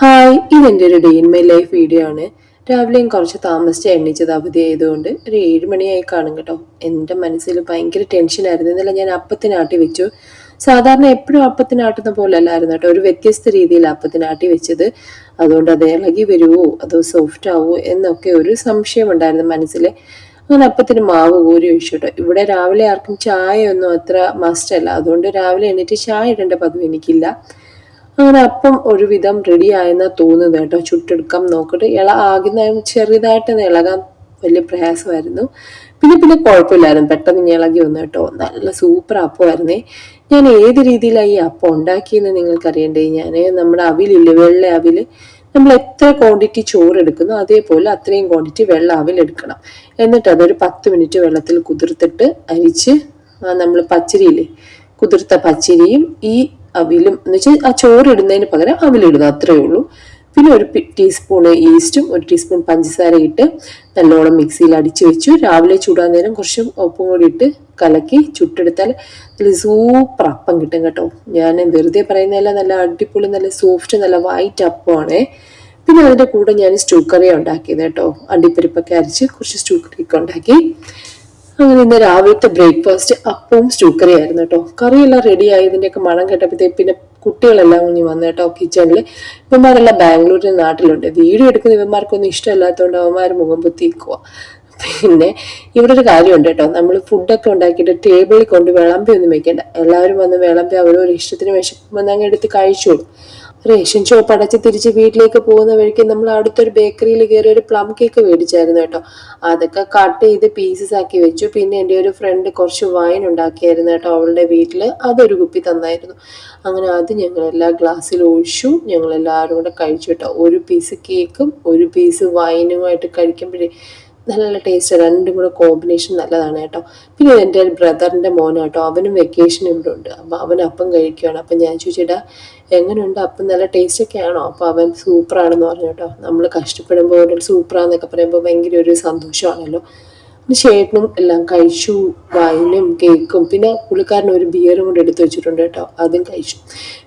Hi ഇതെന്റെ ഒരു day in my life video ആണ്. രാവിലെയും കുറച്ച് താമസിച്ച് എണ്ണിച്ചത് അവധി ആയതുകൊണ്ട് ഒരു ഏഴ് മണിയായി കാണും കേട്ടോ. എന്റെ മനസ്സിൽ ഭയങ്കര ടെൻഷനായിരുന്നു ഇന്നലെ ഞാൻ അപ്പത്തിനാട്ടി വെച്ചു. സാധാരണ എപ്പോഴും അപ്പത്തിനാട്ടുന്ന പോലെ അല്ലായിരുന്നു കേട്ടോ. ഒരു വ്യത്യസ്ത രീതിയിൽ അപ്പത്തിനാട്ടി വെച്ചത്. അതുകൊണ്ട് അത് ഇളകി വരുമോ അതോ സോഫ്റ്റ് ആവുമോ എന്നൊക്കെ ഒരു സംശയം ഉണ്ടായിരുന്നു മനസ്സിൽ. അങ്ങനെ അപ്പത്തിന് മാവ് കോരി ഒഴിച്ചു കേട്ടോ. ഇവിടെ രാവിലെ ആർക്കും ചായ ഒന്നും അത്ര മസ്റ്റ് അല്ല. അതുകൊണ്ട് രാവിലെ എണീറ്റ് ചായ ഇടേണ്ട പതിവ് എനിക്കില്ല. അങ്ങനെ അപ്പം ഒരുവിധം റെഡി ആയെന്നാ തോന്നുന്നത് കേട്ടോ. ചുട്ടെടുക്കാം നോക്കട്ടെ. ഇള ആകുന്ന ചെറുതായിട്ട് ഇളകാൻ വലിയ പ്രയാസമായിരുന്നു. പിന്നെ പിന്നെ കുഴപ്പമില്ലായിരുന്നു. പെട്ടെന്ന് ഇങ്ങനെ ഇളകി വന്നു കേട്ടോ. നല്ല സൂപ്പർ അപ്പമായിരുന്നേ. ഞാൻ ഏത് രീതിയിലാണ് ഈ അപ്പം ഉണ്ടാക്കിയെന്ന് നിങ്ങൾക്കറിയണ്ടേ? ഞാൻ നമ്മുടെ അവിലില്ലേ വെള്ള അവിൽ നമ്മൾ എത്ര ക്വാണ്ടിറ്റി ചോറ് എടുക്കുന്നു അതേപോലെ അത്രയും ക്വാണ്ടിറ്റി വെള്ള അവിൽ എടുക്കണം. എന്നിട്ട് അതൊരു പത്ത് മിനിറ്റ് വെള്ളത്തിൽ കുതിർത്തിട്ട് അരിച്ച് നമ്മൾ പച്ചരിയില്ലേ കുതിർത്ത പച്ചരിയും ഈ അവിലും എന്ന് വെച്ചാൽ ആ ചോറ് ഇടുന്നതിന് പകരം അവിലിടുക അത്രയേ ഉള്ളൂ. പിന്നെ ഒരു ടീസ്പൂൺ ഈസ്റ്റും ഒരു ടീസ്പൂൺ പഞ്ചസാര ഇട്ട് നല്ലോണം മിക്സിയിൽ അടിച്ചു വെച്ചു. രാവിലെ ചൂടാൻ നേരം കുറച്ച് ഉപ്പും കൂടി ഇട്ട് കലക്കി ചുട്ടെടുത്താൽ നല്ല സൂപ്പർ അപ്പം കിട്ടും കേട്ടോ. ഞാൻ വെറുതെ പറയുന്നതല്ല നല്ല അടിപൊളി നല്ല സോഫ്റ്റ് നല്ല വൈറ്റ് അപ്പമാണ്. പിന്നെ അതിന്റെ കൂടെ ഞാൻ സ്റ്റൂ കറിയാണ് ഉണ്ടാക്കിയത് കേട്ടോ. അണ്ടിപ്പരിപ്പൊക്കെ അരച്ച് കുറച്ച് സ്റ്റൂ കറിയൊക്കെ ഉണ്ടാക്കി. അങ്ങനെ ഇന്ന് രാവിലത്തെ ബ്രേക്ക്ഫാസ്റ്റ് അപ്പവും സ്റ്റൂക്കറി കറി ആയിരുന്നു കേട്ടോ കറിയെല്ലാം റെഡി ആയതിന്റെയൊക്കെ മണം കേട്ടപ്പോഴത്തേക്ക് പിന്നെ കുട്ടികളെല്ലാം ഇനി വന്നു കേട്ടോ കിച്ചണിൽ ഇവന്മാരെല്ലാം ബാംഗ്ലൂരിൽ നാട്ടിലുണ്ട്. വീഡിയോ എടുക്കുന്ന ഇവന്മാർക്കൊന്നും ഇഷ്ടമല്ലാത്തതുകൊണ്ട് അവന്മാർ മുഖം പൊത്തിക്കുക പിന്നെ ഇവിടെ ഒരു കാര്യമുണ്ട് കേട്ടോ. നമ്മൾ ഫുഡൊക്കെ ഉണ്ടാക്കിയിട്ട് ടേബിളിൽ കൊണ്ട് വിളമ്പി ഒന്നും വെക്കേണ്ട. എല്ലാവരും വന്ന് വിളമ്പി അവരൊരു ഇഷ്ടത്തിന് വിശക്കുമ്പോൾ അങ്ങ് എടുത്ത് കഴിച്ചോളും. റേഷൻ ഷോപ്പ് അടച്ച് തിരിച്ച് വീട്ടിലേക്ക് പോകുന്ന വഴിക്ക് നമ്മൾ അടുത്തൊരു ബേക്കറിയിൽ കയറി ഒരു പ്ലം കേക്ക് മേടിച്ചായിരുന്നു കേട്ടോ. അതൊക്കെ കട്ട് ചെയ്ത് പീസസ് ആക്കി വെച്ചു. പിന്നെ എന്റെ ഒരു ഫ്രണ്ട് കുറച്ച് വൈൻ ഉണ്ടാക്കിയായിരുന്നു കേട്ടോ അവളുടെ വീട്ടിൽ അതൊരു കുപ്പി തന്നായിരുന്നു. അങ്ങനെ അത് ഞങ്ങൾ എല്ലാ ഗ്ലാസ്സിൽ ഒഴിച്ചു. ഞങ്ങൾ എല്ലാവരും കൂടെ കഴിച്ചു കേട്ടോ. ഒരു പീസ് കേക്കും ഒരു പീസ് വൈനുമായിട്ട് കഴിക്കുമ്പോഴേ നല്ല ടേസ്റ്റ് രണ്ടും കൂടെ കോമ്പിനേഷൻ നല്ലതാണ് കേട്ടോ. പിന്നെ എന്റെ ബ്രദറിന്റെ മോനാണ് കേട്ടോ. അവനും വെക്കേഷൻ ഇവിടെ ഉണ്ട്. അപ്പം അവൻ അപ്പം കഴിക്കുകയാണ് അപ്പം ഞാൻ ചോദിച്ചിട്ടാ എങ്ങനെയുണ്ട് അപ്പം നല്ല ടേസ്റ്റ് ഒക്കെ ആണോ? അപ്പോൾ അവൻ സൂപ്പറാണെന്ന് പറഞ്ഞു കേട്ടോ. നമ്മൾ കഷ്ടപ്പെടുമ്പോൾ ഒരു സൂപ്പറാന്നൊക്കെ പറയുമ്പോൾ ഭയങ്കര ഒരു സന്തോഷമാണല്ലോ. ചേട്ടനും എല്ലാം കഴിച്ചു വൈനും കേക്കും. പിന്നെ പുള്ളിക്കാരൻ ഒരു ബിയറും കൂടെ എടുത്തു വെച്ചിട്ടുണ്ട് കേട്ടോ. അതും കഴിച്ചു.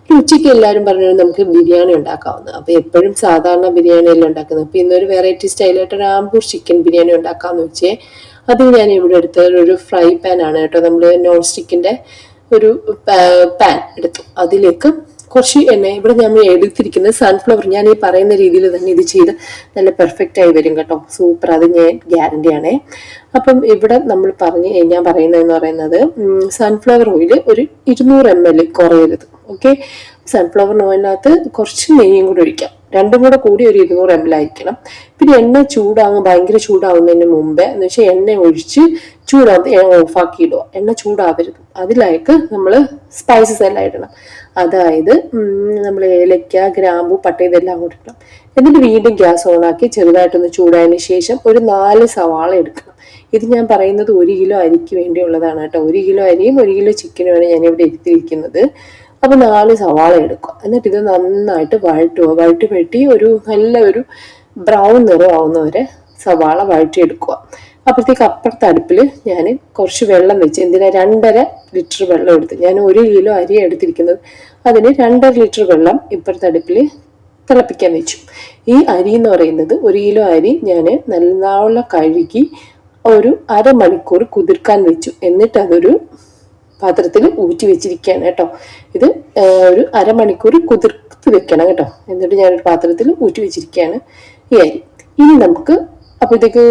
പിന്നെ ഉച്ചയ്ക്ക് എല്ലാവരും പറഞ്ഞു നമുക്ക് ബിരിയാണി ഉണ്ടാക്കാവുന്നത് അപ്പോൾ എപ്പോഴും സാധാരണ ബിരിയാണി എല്ലാം ഉണ്ടാക്കുന്നത്. അപ്പോൾ ഇന്നൊരു വെറൈറ്റി സ്റ്റൈലായിട്ട് രാംപൂർ ചിക്കൻ ബിരിയാണി ഉണ്ടാക്കാമെന്ന് വെച്ചേ. അത് ഞാൻ ഇവിടെ എടുത്ത ഒരു ഫ്രൈ പാൻ ആണ് കേട്ടോ. നമ്മൾ നോൺ സ്റ്റിക്കിന്റെ ഒരു പാൻ എടുത്തു. അതിലേക്ക് കുറച്ച് എണ്ണ ഇവിടെ നമ്മൾ എടുത്തിരിക്കുന്നത് സൺഫ്ലവർ ഞാൻ ഈ പറയുന്ന രീതിയിൽ തന്നെ ഇത് ചെയ്ത് നല്ല പെർഫെക്റ്റ് ആയി വരും കേട്ടോ. സൂപ്പർ അത് ഞാൻ ഗ്യാരണ്ടി ആണേ. അപ്പം ഇവിടെ നമ്മൾ പറഞ്ഞ് ഞാൻ പറയുന്നതെന്ന് പറയുന്നത് സൺഫ്ലവർ ഓയിൽ ഒരു ഇരുന്നൂറ് എം എൽ കുറയരുത്. ഓക്കെ സൺഫ്ലവർ ഓയിലിനകത്ത് കുറച്ച് നെയ്യും കൂടെ ഒഴിക്കാം. രണ്ടും കൂടെ കൂടി ഒരു ഇരുന്നൂറ് എം എൽ ആയിരിക്കണം. പിന്നെ എണ്ണ ചൂടാകും ഭയങ്കര ചൂടാവുന്നതിന് മുമ്പേ എന്ന് വെച്ചാൽ എണ്ണ ഒഴിച്ച് ചൂടാകുമ്പോൾ ഓഫാക്കി ഇടുക എണ്ണ ചൂടാവരുത്. അതിലേക്ക് നമ്മൾ സ്പൈസസ് എല്ലാം ഇടണം. അതായത് നമ്മൾ ഏലക്ക ഗ്രാമ്പു പട്ട ഇതെല്ലാം കൂടി ഇടണം. എന്നിട്ട് വീണ്ടും ഗ്യാസ് ഓണാക്കി ചെറുതായിട്ടൊന്ന് ചൂടായതിന് ശേഷം ഒരു നാല് സവാള എടുക്കണം. ഇത് ഞാൻ പറയുന്നത് ഒരു കിലോ അരിക്ക് വേണ്ടിയുള്ളതാണ് കേട്ടോ. ഒരു കിലോ അരിയും ഒരു കിലോ ചിക്കനുമാണ് ഞാനിവിടെ എടുത്തിരിക്കുന്നത്. അപ്പോൾ നാല് സവാള എടുക്കുക എന്നിട്ട് ഇത് നന്നായിട്ട് വഴറ്റുക വഴറ്റി വഴറ്റി ഒരു നല്ല ഒരു ബ്രൗൺ നിറമാവുന്നവരെ സവാള വഴറ്റിയെടുക്കുക. അപ്പോഴത്തേക്ക് അപ്പുറത്തെ അടുപ്പിൽ ഞാൻ കുറച്ച് വെള്ളം വെച്ച് എന്തിനാ രണ്ടര ലിറ്റർ വെള്ളം എടുത്ത് ഞാൻ ഒരു കിലോ അരി എടുത്തിരിക്കുന്നത് അതിന് രണ്ടര ലിറ്റർ വെള്ളം ഇപ്പുറത്തെ അടുപ്പിൽ തിളപ്പിക്കാൻ വെച്ചു. ഈ അരി എന്ന് പറയുന്നത് ഒരു കിലോ അരി ഞാൻ നല്ലോണം കഴുകി ഒരു അരമണിക്കൂർ കുതിർക്കാൻ വെച്ചു. എന്നിട്ട് അതൊരു പാത്രത്തിൽ ഊറ്റി വെച്ചിരിക്കുകയാണ് കേട്ടോ. ഇത് ഒരു അരമണിക്കൂർ കുതിർത്ത് വെക്കണം കേട്ടോ. എന്നിട്ട് ഞാനൊരു പാത്രത്തിൽ ഊറ്റി വെച്ചിരിക്കുകയാണ് ഈ അരി. ഇനി നമുക്ക് അപ്പോഴത്തേക്ക്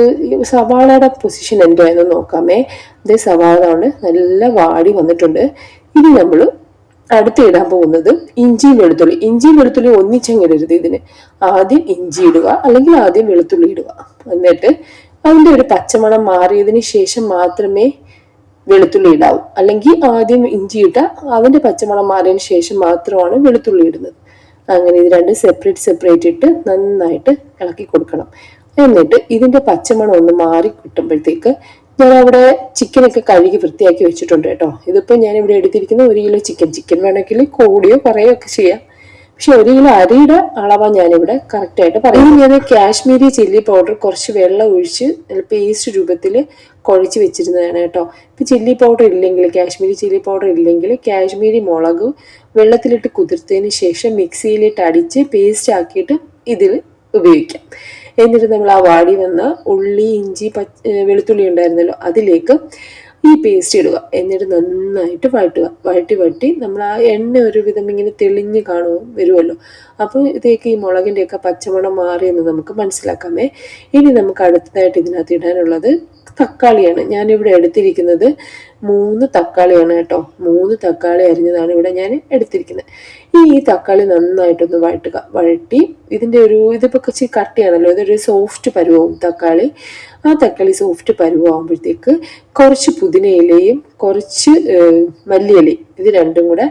സവാളയുടെ പൊസിഷൻ എന്തായെന്ന് നോക്കാമേ. അതേ സവാള കൊണ്ട് നല്ല വാടി വന്നിട്ടുണ്ട്. ഇനി നമ്മൾ അടുത്ത് ഇടാൻ പോകുന്നത് ഇഞ്ചിയും വെളുത്തുള്ളി. ഇഞ്ചിയും വെളുത്തുള്ളി ഒന്നിച്ചങ്ങിടരുത് ഇതിന്. ആദ്യം ഇഞ്ചി ഇടുക അല്ലെങ്കിൽ ആദ്യം വെളുത്തുള്ളി ഇടുക. എന്നിട്ട് അതിന്റെ ഒരു പച്ചമണം മാറിയതിന് ശേഷം മാത്രമേ വെളുത്തുള്ളി ഇടാവും. അല്ലെങ്കിൽ ആദ്യം ഇഞ്ചി ഇട്ടാൽ അതിന്റെ പച്ചമണം മാറിയതിന് ശേഷം മാത്രമാണ് വെളുത്തുള്ളി ഇടുന്നത്. അങ്ങനെ ഇത് രണ്ട് സെപ്പറേറ്റ് സെപ്പറേറ്റ് ഇട്ട് നന്നായിട്ട് ഇളക്കി കൊടുക്കണം. എന്നിട്ട് ഇതിന്റെ പച്ചമണം ഒന്ന് മാറി കിട്ടുമ്പോഴത്തേക്ക് ഞാൻ അവിടെ ചിക്കനൊക്കെ കഴുകി വൃത്തിയാക്കി വെച്ചിട്ടുണ്ട് കേട്ടോ. ഇതിപ്പോൾ ഞാൻ ഇവിടെ എടുത്തിരിക്കുന്ന ഒരു കിലോ ചിക്കൻ ചിക്കൻ വേണമെങ്കിൽ കൂടിയോ കുറയോ ഒക്കെ ചെയ്യാം. പക്ഷെ ഒരു കിലോ അരിയുടെ അളവാണ് ഞാനിവിടെ കറക്റ്റായിട്ട് പറയും ഞാൻ കാശ്മീരി ചില്ലി പൗഡർ കുറച്ച് വെള്ളം ഒഴിച്ച് പേസ്റ്റ് രൂപത്തിൽ കുഴച്ച് വെച്ചിരുന്നതാണ് കേട്ടോ. ഇപ്പം ചില്ലി പൗഡർ ഇല്ലെങ്കിൽ കാശ്മീരി ചില്ലി പൗഡർ ഇല്ലെങ്കിൽ കാശ്മീരി മുളക് വെള്ളത്തിലിട്ട് കുതിർത്തതിന് ശേഷം മിക്സിയിലിട്ട് അടിച്ച് പേസ്റ്റ് ആക്കിയിട്ട് ഇതിൽ ഉപയോഗിക്കാം. എന്നിട്ട് നമ്മൾ ആ വാടി വന്ന ഉള്ളി ഇഞ്ചി പച്ച വെളുത്തുള്ളി ഉണ്ടായിരുന്നല്ലോ അതിലേക്ക് ഈ പേസ്റ്റ് ഇടുക. എന്നിട്ട് നന്നായിട്ട് വഴറ്റുക. വഴറ്റി വഴറ്റി നമ്മൾ ആ എണ്ണ ഒരുവിധം ഇങ്ങനെ തെളിഞ്ഞ് കാണുമോ വരുമല്ലോ. അപ്പോൾ ഇതേക്ക് ഈ മുളകിന്റെയൊക്കെ പച്ചമണം മാറിയെന്ന് നമുക്ക് മനസ്സിലാക്കാമേ ഇനി നമുക്ക് അടുത്തതായിട്ട് ഇതിനകത്ത് ഇടാനുള്ളത് തക്കാളിയാണ്. ഞാനിവിടെ എടുത്തിരിക്കുന്നത് മൂന്ന് തക്കാളിയാണ് കേട്ടോ. മൂന്ന് തക്കാളി അരിഞ്ഞതാണ് ഇവിടെ ഞാൻ എടുത്തിരിക്കുന്നത്. ഇനി ഈ തക്കാളി നന്നായിട്ടൊന്ന് വഴട്ടുക വഴട്ടി ഇതിന്റെ ഒരു ഇതിപ്പോൾ കുറച്ച് കട്ടിയാണല്ലോ ഇതൊരു സോഫ്റ്റ് പരുവാകും തക്കാളി. ആ തക്കാളി സോഫ്റ്റ് പരുവാകുമ്പോഴത്തേക്ക് കുറച്ച് പുതിനയിലയും കുറച്ച് ഏഹ്, മല്ലിയിലയും ഇത് രണ്ടും കൂടെ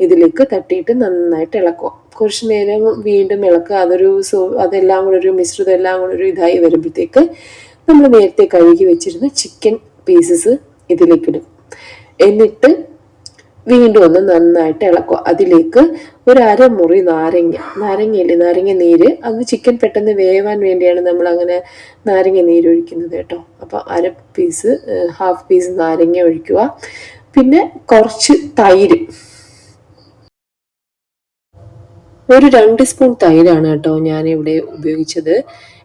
ഇതിലേക്ക് തട്ടിയിട്ട് നന്നായിട്ട് ഇളക്കുക. കുറച്ച് നേരം വീണ്ടും ഇളക്കുക. അതൊരു സോ അതെല്ലാം കൂടെ ഒരു മിശ്രിതം എല്ലാം കൂടെ ഒരു ഇതായി വരുമ്പോഴത്തേക്ക് നമ്മൾ നേരത്തെ കഴുകി വെച്ചിരുന്ന ചിക്കൻ പീസസ് ഇതിലേക്കിടും എന്നിട്ട് വീണ്ടും ഒന്ന് നന്നായിട്ട് ഇളക്കുക. അതിലേക്ക് ഒരു അരമുറി നാരങ്ങ നാരങ്ങയില്ലേ? നാരങ്ങ നീര്. അത് ചിക്കൻ പെട്ടെന്ന് വേവാൻ വേണ്ടിയാണ് നമ്മൾ അങ്ങനെ നാരങ്ങ നീര് ഒഴിക്കുന്നത് കേട്ടോ. അപ്പോൾ അര പീസ് ഹാഫ് പീസ് നാരങ്ങ ഒഴിക്കുക. പിന്നെ കുറച്ച് തൈര്. ഒരു രണ്ട് സ്പൂൺ തൈരാണ് കേട്ടോ ഞാൻ ഇവിടെ ഉപയോഗിച്ചത്.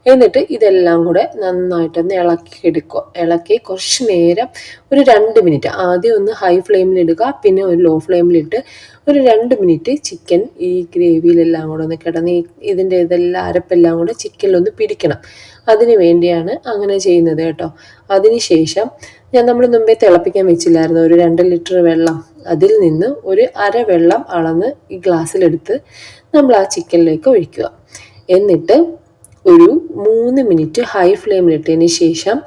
എന്നിട്ട് ഇതെല്ലാം കൂടെ നന്നായിട്ടൊന്ന് ഇളക്കി എടുക്കുക. ഇളക്കി കുറച്ച് നേരം ഒരു രണ്ട് മിനിറ്റ് ആദ്യം ഒന്ന് ഹൈ ഫ്ലെയിമിൽ ഇടുക പിന്നെ ഒരു ലോ ഫ്ലെയിമിലിട്ട് ഒരു രണ്ട് മിനിറ്റ് ചിക്കൻ ഈ ഗ്രേവിയിലെല്ലാം കൂടെ ഒന്ന് കിടന്ന് ഇതിന്റെ ഇതെല്ലാം അരപ്പെല്ലാം കൂടെ ചിക്കനിലൊന്ന് പിടിക്കണം. അതിന് വേണ്ടിയാണ് അങ്ങനെ ചെയ്യുന്നത് കേട്ടോ. അതിന് ശേഷം ഞാൻ നമ്മൾ മുമ്പേ തിളപ്പിക്കാൻ വെച്ചില്ലായിരുന്നു ഒരു രണ്ട് ലിറ്റർ വെള്ളം. അതിൽ നിന്ന് ഒരു അര വെള്ളം അളന്ന് ഈ ഗ്ലാസ്സിലെടുത്ത് നമ്മൾ ആ ചിക്കനിലേക്ക് ഒഴിക്കുക. എന്നിട്ട് ഒരു മൂന്ന് മിനിറ്റ് ഹൈ ഫ്ലെയിമിലിട്ടതിന് ശേഷം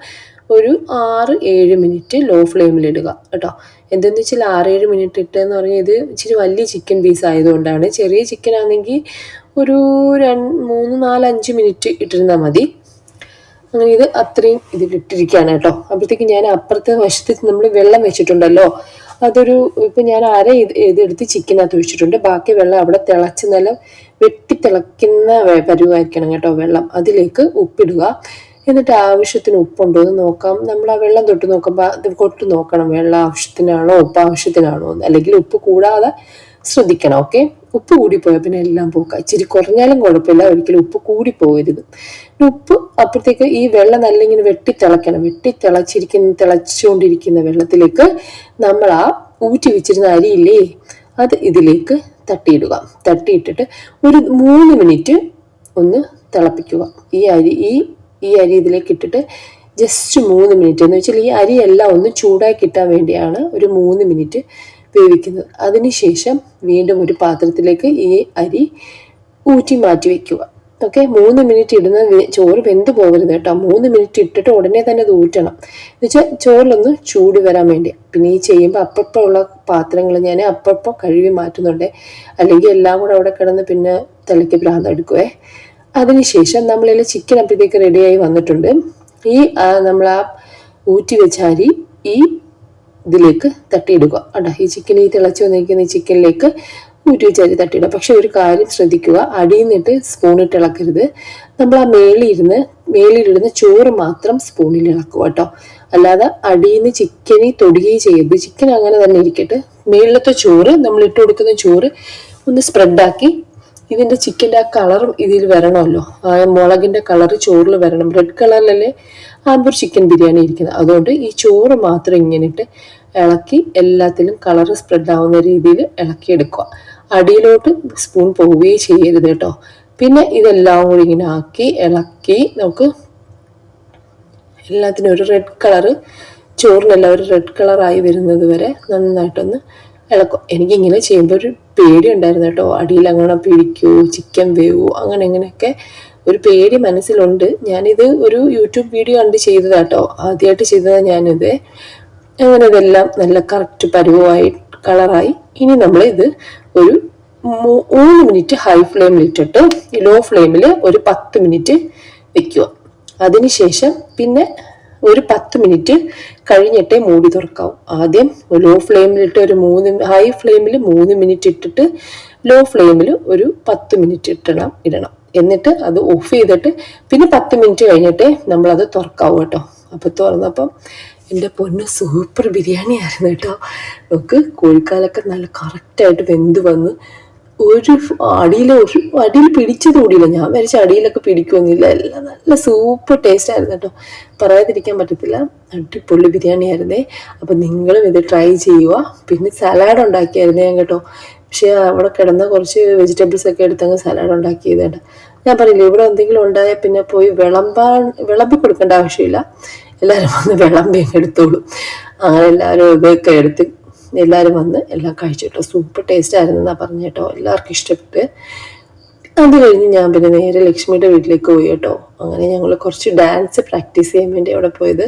ഒരു ആറ് ഏഴ് മിനിറ്റ് ലോ ഫ്ലെയിമിലിടുക കേട്ടോ. എന്തെന്ന് വെച്ചാൽ ആറ് ഏഴ് മിനിറ്റ് ഇട്ടെന്ന് പറഞ്ഞാൽ ഇത് ഇച്ചിരി വലിയ ചിക്കൻ പീസ് ആയതുകൊണ്ടാണ്. ചെറിയ ചിക്കൻ ആണെങ്കിൽ ഒരു രണ്ട് മൂന്ന് നാല് അഞ്ച് മിനിറ്റ് ഇട്ടിരുന്നാൽ മതി. അങ്ങനെ ഇത് അത്രയും ഇതിലിട്ടിരിക്കുകയാണ് കേട്ടോ. അപ്പോഴത്തേക്ക് ഞാൻ അപ്പുറത്തെ വശത്ത് നമ്മൾ വെള്ളം വെച്ചിട്ടുണ്ടല്ലോ. അതൊരു ഇപ്പം ഞാൻ അര ഇത് ഇതെടുത്ത് ചിക്കനകത്ത് ഒഴിച്ചിട്ടുണ്ട്. ബാക്കി വെള്ളം അവിടെ തിളച്ച് നല്ല വെട്ടി തിളയ്ക്കുന്ന പരുവായിരിക്കണം കേട്ടോ വെള്ളം. അതിലേക്ക് ഉപ്പിടുക. എന്നിട്ട് ആവശ്യത്തിന് ഉപ്പുണ്ടോ. എന്ന് നോക്കാം. നമ്മൾ ആ വെള്ളം തൊട്ട് നോക്കുമ്പോൾ അത് കൊട്ട് നോക്കണം. വെള്ളം ആവശ്യത്തിനാണോ ഉപ്പ് ആവശ്യത്തിനാണോ എന്ന്. അല്ലെങ്കിൽ ഉപ്പ് കൂടാതെ ശ്രദ്ധിക്കണം ഓക്കെ ഉപ്പ് കൂടിപ്പോയാൽ പിന്നെ എല്ലാം പോക്കാം. ഇച്ചിരി കുറഞ്ഞാലും കുഴപ്പമില്ല ഒരിക്കലും ഉപ്പ് കൂടി പോകരുത് ഉപ്പ് അപ്പോഴത്തേക്ക് ഈ വെള്ളം നല്ല ഇങ്ങനെ വെട്ടി തിളയ്ക്കണം വെട്ടി തിളച്ചിരിക്കുന്ന തിളച്ചുകൊണ്ടിരിക്കുന്ന വെള്ളത്തിലേക്ക് നമ്മൾ ആ ഊറ്റി വെച്ചിരുന്ന അരിയില്ലേ അത് ഇതിലേക്ക് തട്ടിയിടുക. തട്ടിയിട്ടിട്ട് ഒരു മൂന്ന് മിനിറ്റ് ഒന്ന് തിളപ്പിക്കുക. ഈ അരി ഈ ഈ അരി ഇതിലേക്ക് ഇട്ടിട്ട് ജസ്റ്റ് മൂന്ന് മിനിറ്റ്. എന്ന് വെച്ചാൽ ഈ അരിയെല്ലാം ഒന്ന് ചൂടാക്കി കിട്ടാൻ വേണ്ടിയാണ് ഒരു മൂന്ന് മിനിറ്റ് വേവിക്കുന്നത് അതിനുശേഷം വീണ്ടും ഒരു പാത്രത്തിലേക്ക് ഈ അരി ഊറ്റി മാറ്റി വെക്കുക. ഓക്കെ മൂന്ന് മിനിറ്റ് ഇടുന്ന ചോറ് വെന്ത് പോകരുത് കേട്ടോ. മൂന്ന് മിനിറ്റ് ഇട്ടിട്ട് ഉടനെ തന്നെ അത് ഊറ്റണം. എന്നുവെച്ചാൽ ചോറിലൊന്ന് ചൂട് വരാൻ വേണ്ടി പിന്നെ ഈ ചെയ്യുമ്പോൾ അപ്പപ്പോൾ ഉള്ള പാത്രങ്ങൾ ഞാൻ അപ്പപ്പോൾ കഴുകി മാറ്റുന്നുണ്ട്. അല്ലെങ്കിൽ എല്ലാം കൂടെ അവിടെ കിടന്ന് പിന്നെ തലയ്ക്ക് ഭ്രാന്ത് എടുക്കുവേ. അതിനുശേഷം നമ്മളിൽ ചിക്കൻ അപ്പോഴത്തേക്ക് റെഡിയായി വന്നിട്ടുണ്ട്. ഈ നമ്മൾ ആ ഊറ്റി വെച്ച അരി ഈ ഇതിലേക്ക് തട്ടിയിടുക. അടാ ഈ ചിക്കൻ ഈ തിളച്ച് വന്നിരിക്കുന്ന ഈ ചിക്കനിലേക്ക് ഊറ്റി വെച്ചാൽ തട്ടിയിടുക. പക്ഷെ ഒരു കാര്യം ശ്രദ്ധിക്കുക. അടിയിൽ നിന്നിട്ട് ഇളക്കരുത്. നമ്മൾ ആ മേളിയിരുന്ന് മേളിലിടുന്ന ചോറ് മാത്രം സ്പൂണിൽ ഇളക്കുക കേട്ടോ. അല്ലാതെ അടിയിൽ നിന്ന് ചിക്കനെ തൊടുകയും ചെയ്യരുത്. ചിക്കൻ അങ്ങനെ തന്നെ ഇരിക്കട്ടെ. മേളിലത്തെ ചോറ് നമ്മൾ ഇട്ട് കൊടുക്കുന്ന ചോറ് ഒന്ന് സ്പ്രെഡാക്കി ഇതിന്റെ ചിക്കന്റെ ആ കളറും ഇതിൽ വരണമല്ലോ. ആ മുളകിന്റെ കളർ ചോറിൽ വരണം. റെഡ് കളറിലല്ലേ ആമ്പൂർ ചിക്കൻ ബിരിയാണി ഇരിക്കുന്നത്. അതുകൊണ്ട് ഈ ചോറ് മാത്രം ഇങ്ങനെ ഇട്ട് ഇളക്കി എല്ലാത്തിലും കളർ സ്പ്രെഡ് ആവുന്ന രീതിയിൽ ഇളക്കിയെടുക്കുക. അടിയിലോട്ട് സ്പൂൺ പോവുകയും ചെയ്യരുത് കേട്ടോ. പിന്നെ ഇതെല്ലാം കൂടി ഇങ്ങനെ ആക്കി ഇളക്കി നമുക്ക് എല്ലാത്തിനും ഒരു റെഡ് കളറ് ചോറിനെല്ലാം ഒരു റെഡ് കളറായി വരുന്നത് വരെ നന്നായിട്ടൊന്ന് ഇളക്കും. എനിക്കിങ്ങനെ ചെയ്യുമ്പോൾ ഒരു പേടി ഉണ്ടായിരുന്നു കേട്ടോ. അടിയിൽ അങ്ങനെ പിടിക്കുമോ ചിക്കൻ വേവോ അങ്ങനെ ഇങ്ങനെയൊക്കെ ഒരു പേടി മനസ്സിലുണ്ട്. ഞാനിത് ഒരു യൂട്യൂബ് വീഡിയോ കണ്ട് ചെയ്തതാട്ടോ ആദ്യമായിട്ട് ചെയ്തതാണ് ഞാനിത്. അങ്ങനെ ഇതെല്ലാം നല്ല കറക്റ്റ് പരുവമായി കളറായി ഇനി നമ്മൾ ഇത് ഒരു മൂന്ന് മിനിറ്റ് ഹൈ ഫ്ലെയിമിൽ ഇട്ടിട്ട് ലോ ഫ്ലെയിമിൽ ഒരു പത്ത് മിനിറ്റ് വെക്കുക. അതിനുശേഷം പിന്നെ ഒരു പത്ത് മിനിറ്റ് കഴിഞ്ഞിട്ടേ മൂടി തുറക്കാവും. ആദ്യം ലോ ഫ്ലെയിമിലിട്ട് ഒരു മൂന്ന് ഹൈ ഫ്ലെയിമിൽ മൂന്ന് മിനിറ്റ് ഇട്ടിട്ട് ലോ ഫ്ലെയിമിൽ ഒരു പത്ത് മിനിറ്റ് ഇട്ടണം ഇടണം. എന്നിട്ട് അത് ഓഫ് ചെയ്തിട്ട് പിന്നെ പത്ത് മിനിറ്റ് കഴിഞ്ഞിട്ടേ നമ്മളത് തുറക്കാവൂ കേട്ടോ. അപ്പോൾ തുറന്നപ്പം എന്റെ പൊന്ന് സൂപ്പർ ബിരിയാണി ആയിരുന്നു കേട്ടോ. നമുക്ക് കോഴിക്കാലൊക്കെ നല്ല കറക്റ്റായിട്ട് വെന്ത് വന്ന് ഒരു അടിയിൽ ഒരു അടിയിൽ പിടിച്ചത് കൂടിയില്ല. ഞാൻ വരച്ച അടിയിലൊക്കെ പിടിക്കുമെന്നില്ല. എല്ലാം നല്ല സൂപ്പർ ടേസ്റ്റ് ആയിരുന്നു കേട്ടോ. പറയാതിരിക്കാൻ പറ്റത്തില്ല. അടിപൊളി ബിരിയാണി ആയിരുന്നേ അപ്പം നിങ്ങളും ഇത് ട്രൈ ചെയ്യുക. പിന്നെ സലാഡ് ഉണ്ടാക്കിയായിരുന്നു ഞാൻ കേട്ടോ. പക്ഷേ അവിടെ കിടന്ന കുറച്ച് വെജിറ്റബിൾസ് ഒക്കെ എടുത്തങ്ങ് സലാഡ് ഉണ്ടാക്കിയത് ഞാൻ പറയില്ല ഇവിടെ എന്തെങ്കിലും ഉണ്ടായാൽ പിന്നെ പോയി വിളമ്പാൻ വിളമ്പി കൊടുക്കേണ്ട ആവശ്യമില്ല. എല്ലാവരും വന്ന് വിളമ്പി എടുത്തോളും. അങ്ങനെ എല്ലാവരും ഇതൊക്കെ എടുത്ത് എല്ലാവരും വന്ന് എല്ലാം കഴിച്ചിട്ടോ സൂപ്പർ ടേസ്റ്റ് ആയിരുന്നു എന്നാ പറഞ്ഞു കേട്ടോ. എല്ലാവർക്കും ഇഷ്ടപ്പെട്ട്. അത് കഴിഞ്ഞ് ഞാൻ പിന്നെ നേരെ ലക്ഷ്മിയുടെ വീട്ടിലേക്ക് പോയി കേട്ടോ. അങ്ങനെ ഞങ്ങൾ കുറച്ച് ഡാൻസ് പ്രാക്ടീസ് ചെയ്യാൻ വേണ്ടി അവിടെ പോയത്.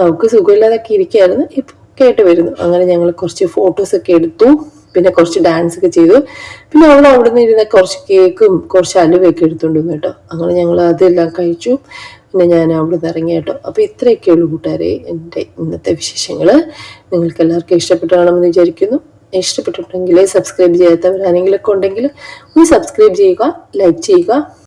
അവൾക്ക് സുഖമില്ലാതൊക്കെ ഇരിക്കുകയായിരുന്നു ഇപ്പോൾ കേട്ട് വരുന്നു. അങ്ങനെ ഞങ്ങൾ കുറച്ച് ഫോട്ടോസൊക്കെ എടുത്തു. പിന്നെ കുറച്ച് ഡാൻസ് ഒക്കെ ചെയ്തു. പിന്നെ അവൾ അവിടെ നിന്ന് ഇരുന്ന കുറച്ച് കേക്കും കുറച്ച് അലുവയൊക്കെ എടുത്തുകൊണ്ട് വന്നു കേട്ടോ. അങ്ങനെ ഞങ്ങൾ അതെല്ലാം കഴിച്ചു. പിന്നെ ഞാൻ അവിടെ നിന്ന് ഇറങ്ങി കേട്ടോ. അപ്പോൾ ഇത്രയൊക്കെ ഉള്ളൂ കൂട്ടുകാരെ എന്റെ ഇന്നത്തെ വിശേഷങ്ങൾ നിങ്ങൾക്ക് എല്ലാവർക്കും ഇഷ്ടപ്പെട്ടുകയാണെന്ന് വിചാരിക്കുന്നു. ഇഷ്ടപ്പെട്ടിട്ടുണ്ടെങ്കിൽ സബ്സ്ക്രൈബ് ചെയ്യാത്തവരാണെങ്കിലൊക്കെ ഉണ്ടെങ്കിൽ ഒന്ന് സബ്സ്ക്രൈബ് ചെയ്യുക ലൈക്ക് ചെയ്യുക.